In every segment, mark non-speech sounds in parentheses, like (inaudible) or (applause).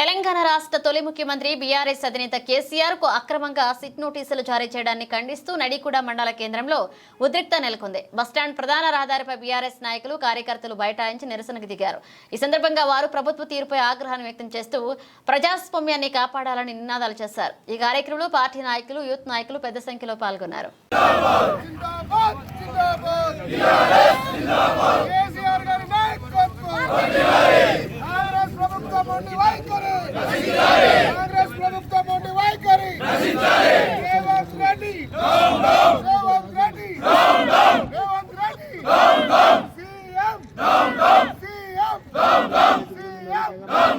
తెలంగాణ రాష్ట్ర తొలి ముఖ్యమంత్రి బీఆర్ఎస్ అధినేత కేసీఆర్కు అక్రమంగా సిట్ నోటీసులు జారీ చేయడాన్ని ఖండిస్తూ నడికూడ మండల కేంద్రంలో ఉద్రిక్త నెలకొంది. బస్టాండ్ ప్రధాన రహదారిపై బీఆర్ఎస్ నాయకులు కార్యకర్తలు బైఠాయించి నిరసనకు దిగారు. ఈ సందర్భంగా వారు ప్రభుత్వ తీరుపై ఆగ్రహాన్ని వ్యక్తం చేస్తూ ప్రజాస్వామ్యాన్ని కాపాడాలని నినాదాలు చేశారు. ఈ కార్యక్రమంలో పార్టీ నాయకులు యూత్ నాయకులు పెద్ద సంఖ్యలో పాల్గొన్నారు జిందాబాద్ జిందాబాద్ జిందాబాద్ జిందాబాద్ కేసీఆర్ గారి నాయకత్వం కాంగ్రెస్ ప్రభుత్వం ఉండి వైఖరి కాంగ్రెస్ ప్రభుత్వం ఉండి వైఖరి Revanth Reddy Revanth Reddy Revanth Reddy CM CM CM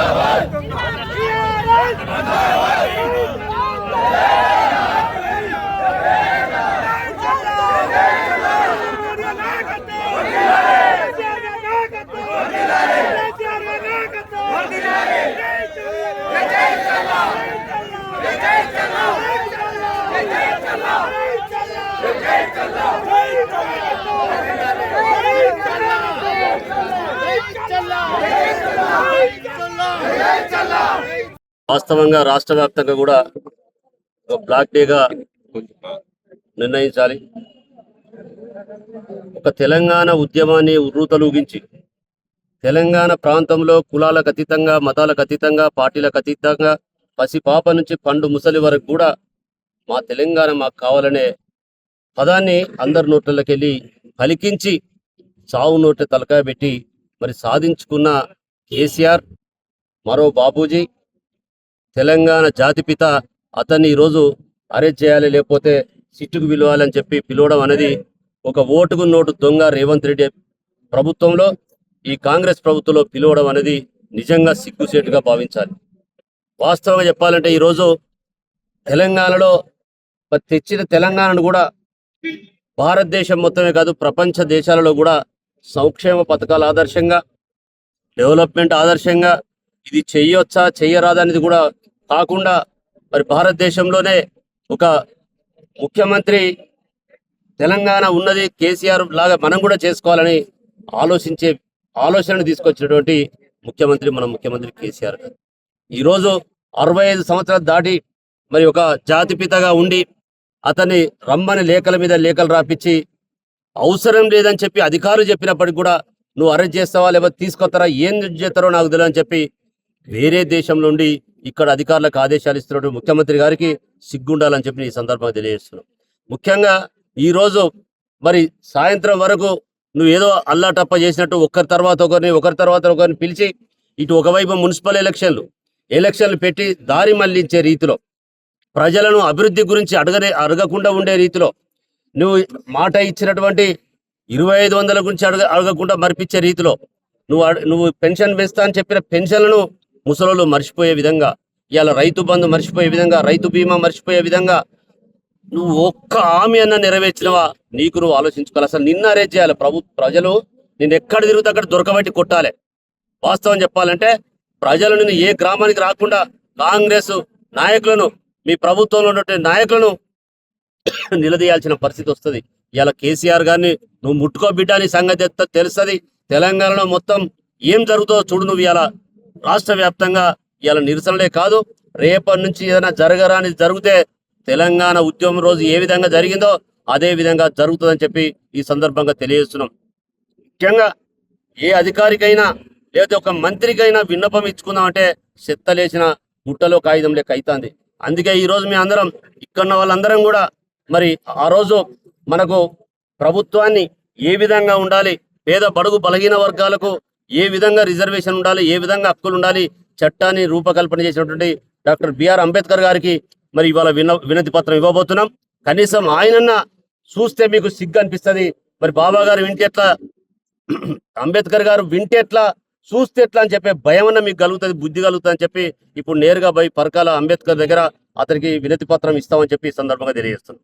నాయకత్వం వాస్తవంగా రాష్ట్ర వ్యాప్తంగా కూడా ఒక బ్లాక్ డేగా నిర్ణయించాలి. ఒక తెలంగాణ ఉద్యమాన్ని ఉర్రూతలూగించి తెలంగాణ ప్రాంతంలో కులాలకు అతీతంగా మతాలకు అతీతంగా పార్టీలకు అతీతంగా పసిపాప నుంచి పండు ముసలి వరకు కూడా మా తెలంగాణ మాకు కావాలనే పదాన్ని అందరి నోట్లకెళ్ళి పలికించి చావు నోట్ల తలకాయ పెట్టి మరి సాధించుకున్న కేసీఆర్ మరో బాపూజీ తెలంగాణ జాతిపిత అతన్ని ఈరోజు అరెస్ట్ చేయాలి లేకపోతే సిట్టుకు పిలవాలని చెప్పి పిలవడం అనేది ఒక ఓటుకు నోటు దొంగ రేవంత్ రెడ్డి ప్రభుత్వంలో ఈ కాంగ్రెస్ ప్రభుత్వంలో పిలవడం అనేది నిజంగా సిగ్గుసేటుగా భావించాలి. వాస్తవంగా చెప్పాలంటే ఈరోజు తెలంగాణలో తెచ్చిన తెలంగాణను కూడా భారతదేశం మొత్తమే కాదు ప్రపంచ దేశాలలో కూడా సంక్షేమ పథకాల ఆదర్శంగా డెవలప్మెంట్ ఆదర్శంగా ఇది చెయ్యొచ్చా చెయ్యరాదా అనేది కూడా కాకుండా మరి భారతదేశంలోనే ఒక ముఖ్యమంత్రి తెలంగాణ ఉన్నది కేసీఆర్ లాగా మనం కూడా చేసుకోవాలని ఆలోచించే ఆలోచనను తీసుకొచ్చినటువంటి ముఖ్యమంత్రి మన ముఖ్యమంత్రి కేసీఆర్ గారు. ఈరోజు అరవై ఐదు సంవత్సరాలు దాటి మరి ఒక జాతిపితగా ఉండి అతన్ని రమ్మని లేఖల మీద లేఖలు రాపించి అవసరం లేదని చెప్పి అధికారులు చెప్పినప్పటికి కూడా నువ్వు అరెస్ట్ చేస్తావా లేకపోతే తీసుకొస్తారా ఏం చేస్తారో నాకు తెలియదని చెప్పి వేరే దేశం నుండి ఇక్కడ అధికారులకు ఆదేశాలు ఇస్తున్నటువంటి ముఖ్యమంత్రి గారికి సిగ్గుండాలని చెప్పి ఈ సందర్భంగా తెలియజేస్తున్నాం. ముఖ్యంగా ఈ రోజు మరి సాయంత్రం వరకు నువ్వు ఏదో అల్లాటప్ప చేసినట్టు ఒకరి తర్వాత ఒకరిని ఒకరి తర్వాత ఒకరిని పిలిచి ఇటు ఒకవైపు మున్సిపల్ ఎలక్షన్లు ఎలక్షన్లు పెట్టి దారి మళ్ళించే రీతిలో ప్రజలను అభివృద్ధి గురించి అడగనే అడగకుండా ఉండే రీతిలో నువ్వు మాట ఇచ్చినటువంటి ఇరవై ఐదు వందల గురించి అడగ అడగకుండా మరిపించే రీతిలో నువ్వు నువ్వు పెన్షన్ వేస్తా అని చెప్పిన పెన్షన్లను ముసలోళ్ళు మర్చిపోయే విధంగా ఇవాళ రైతు బంధు మర్చిపోయే విధంగా రైతు బీమా మర్చిపోయే విధంగా నువ్వు ఒక్క హామీ అన్న నెరవేర్చినవా? నీకు నువ్వు ఆలోచించుకోవాలి. అసలు నిన్న అరేంజ్ చేయాలి. ప్రభు ప్రజలు నేను ఎక్కడ తిరిగితే అక్కడ దొరకబట్టి కొట్టాలి. వాస్తవం చెప్పాలంటే ప్రజలు నిన్ను ఏ గ్రామానికి రాకుండా కాంగ్రెస్ నాయకులను మీ ప్రభుత్వంలో ఉన్నటువంటి నాయకులను (coughs) నిలదీయాల్సిన పరిస్థితి వస్తుంది. ఇలా కేసీఆర్ గారిని నువ్వు ముట్టుకో బిడ్డ అని సంగతి తెలుస్తుంది? తెలంగాణలో మొత్తం ఏం జరుగుతుందో చూడు నువ్వు ఇలా రాష్ట్ర వ్యాప్తంగా ఇలా నిరసనలే కాదు రేపటి నుంచి ఏదైనా జరగరాని జరిగితే తెలంగాణ ఉద్యమం రోజు ఏ విధంగా జరిగిందో అదే విధంగా జరుగుతుందని చెప్పి ఈ సందర్భంగా తెలియజేస్తున్నాం. ముఖ్యంగా ఏ అధికారికైనా లేదా ఒక మంత్రికైనా విన్నపం ఇచ్చుకుందామంటే చెత్తలేసిన గుట్టలో కాగితం లెక్క అవుతుంది అందుకే ఈ రోజు మీ అందరం ఇక్కడ ఉన్న వాళ్ళందరం కూడా మరి ఆ రోజు మనకు ప్రభుత్వాన్ని ఏ విధంగా ఉండాలి పేద బడుగు బలహీన వర్గాలకు ఏ విధంగా రిజర్వేషన్ ఉండాలి ఏ విధంగా హక్కులు ఉండాలి చట్టాన్ని రూపకల్పన చేసినటువంటి డాక్టర్ బిఆర్ అంబేద్కర్ గారికి మరి ఇవాళ విన వినతి పత్రం ఇవ్వబోతున్నాం. కనీసం ఆయనన్న చూస్తే మీకు సిగ్గు అనిపిస్తుంది. మరి బాబా గారు వింటే ఎట్లా? అంబేద్కర్ గారు వింటే ఎట్లా? చూస్తే ఎట్లా అని చెప్పే భయం మీకు కలుగుతుంది బుద్ధి కలుగుతుంది అని చెప్పి ఇప్పుడు నేరుగా పోయి పరకాల అంబేద్కర్ దగ్గర అతనికి వినతి పత్రం ఇస్తామని చెప్పి ఈ సందర్భంగా తెలియజేస్తున్నాం.